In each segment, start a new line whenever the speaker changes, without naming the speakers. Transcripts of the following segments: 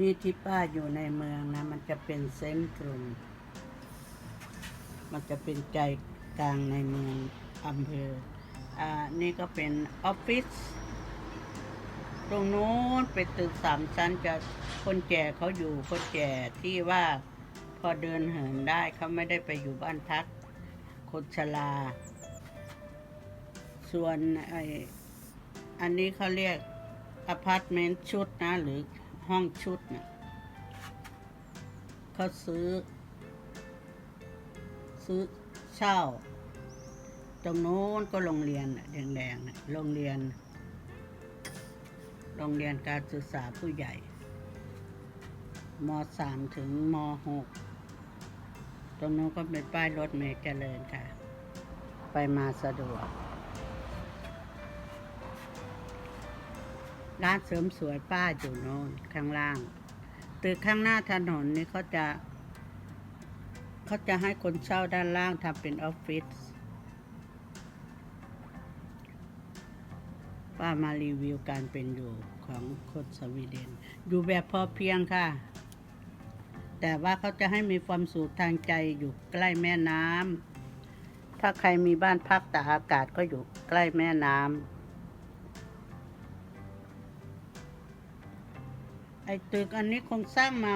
นี่ที่ป้าอยู่ในเมืองนะ มันจะเป็นเซ็นทรัลมันจะเป็นใจกลางในเมืองอำเภอ อ่า นี่ก็เป็นออฟฟิศ ตรงโน้นเป็นตึกสามชั้นจะคนแก่เขาอยู่คนแก่ที่ว่าพอเดินเหินได้เขาไม่ได้ไปอยู่บ้านพักคนชรา ส่วนไออันนี้เขาเรียกอพาร์ตเมนต์ชุดนะหรือ ห้องชุดเนะเขาซื้อ ซื้อเช่า ตรงโน้นก็โรงเรียนแดงๆนะโรงเรียน โรงเรียนการศึกษาผู้ใหญ่ม .3 ถึงม .6 ตรงนู้นก็เป็นป้ายรถเมล์เจริญค่ะ ไปมาสะดวก ร้านเสริมสวยป้าอยู่โน่นข้างล่าง ตึกข้างหน้าถนนนี่เขาจะ เขาจะให้คนเช่าด้านล่างทำเป็นออฟฟิศป้ามารีวิวการเป็นอยู่ของคนสวีเดน อยู่แบบพอเพียงค่ะ แต่ว่าเขาจะให้มีความสุขทางใจอยู่ใกล้แม่น้ำถ้าใครมีบ้านพักตากอากาศก็อยู่ใกล้แม่น้ำ ไอ้ตึกอันนี้คงสร้างมา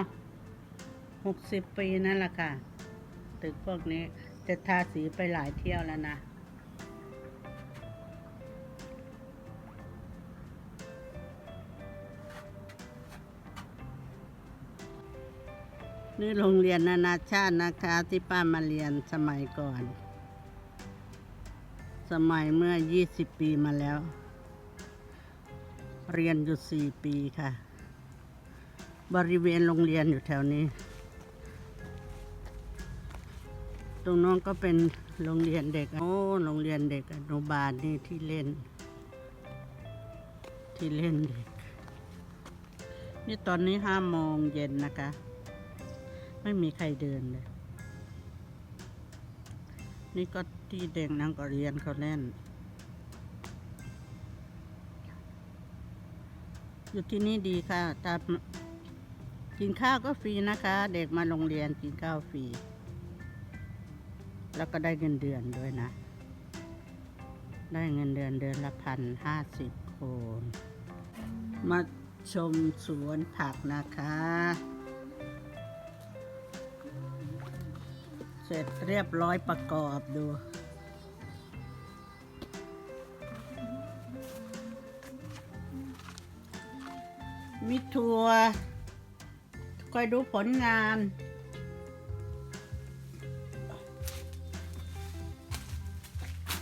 หกสิบปีนั่นแหละค่ะ ตึกพวกนี้จะทาสีไปหลายเที่ยวแล้วนะ นี่โรงเรียนนานาชาตินะคะที่ป้ามาเรียนสมัยก่อน สมัยเมื่อ 20 ปีมาแล้ว เรียนอยู่ 4 ปีค่ะ บริเวณโรงเรียนอยู่แถวนี้ ตรงน้องก็เป็นโรงเรียนเด็ก โอ้โรงเรียนเด็กอนุบาลนี่ที่เล่น ที่เล่นเด็ก นี่ตอนนี้ห้าโมงเย็นนะคะ ไม่มีใครเดินเลย นี่ก็ที่เด็กนังก็เรียนเขาเล่นอยู่ที่นี่ดีค่ะตาม กินข้าวก็ฟรีนะคะ เด็กมาโรงเรียนกินข้าวฟรี แล้วก็ได้เงินเดือนด้วยนะ ได้เงินเดือนเดือนละพันห้าสิบโคนมาชมสวนผักนะคะ เสร็จเรียบร้อยประกอบดูมีทัว คอยดูผลงาน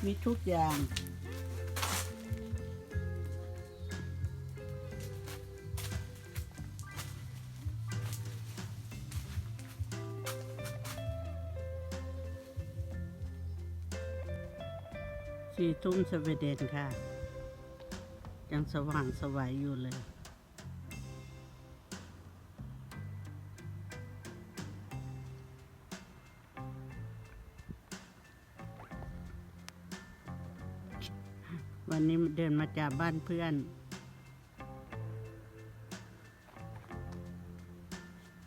มีทุกอย่าง สี่ทุ่มสวีเดนค่ะ ยังสว่างสวัยอยู่เลย วันนี้เดินมาจากบ้านเพื่อน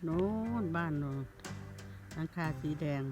โน้นบ้านโน้นหลังคาสีแดง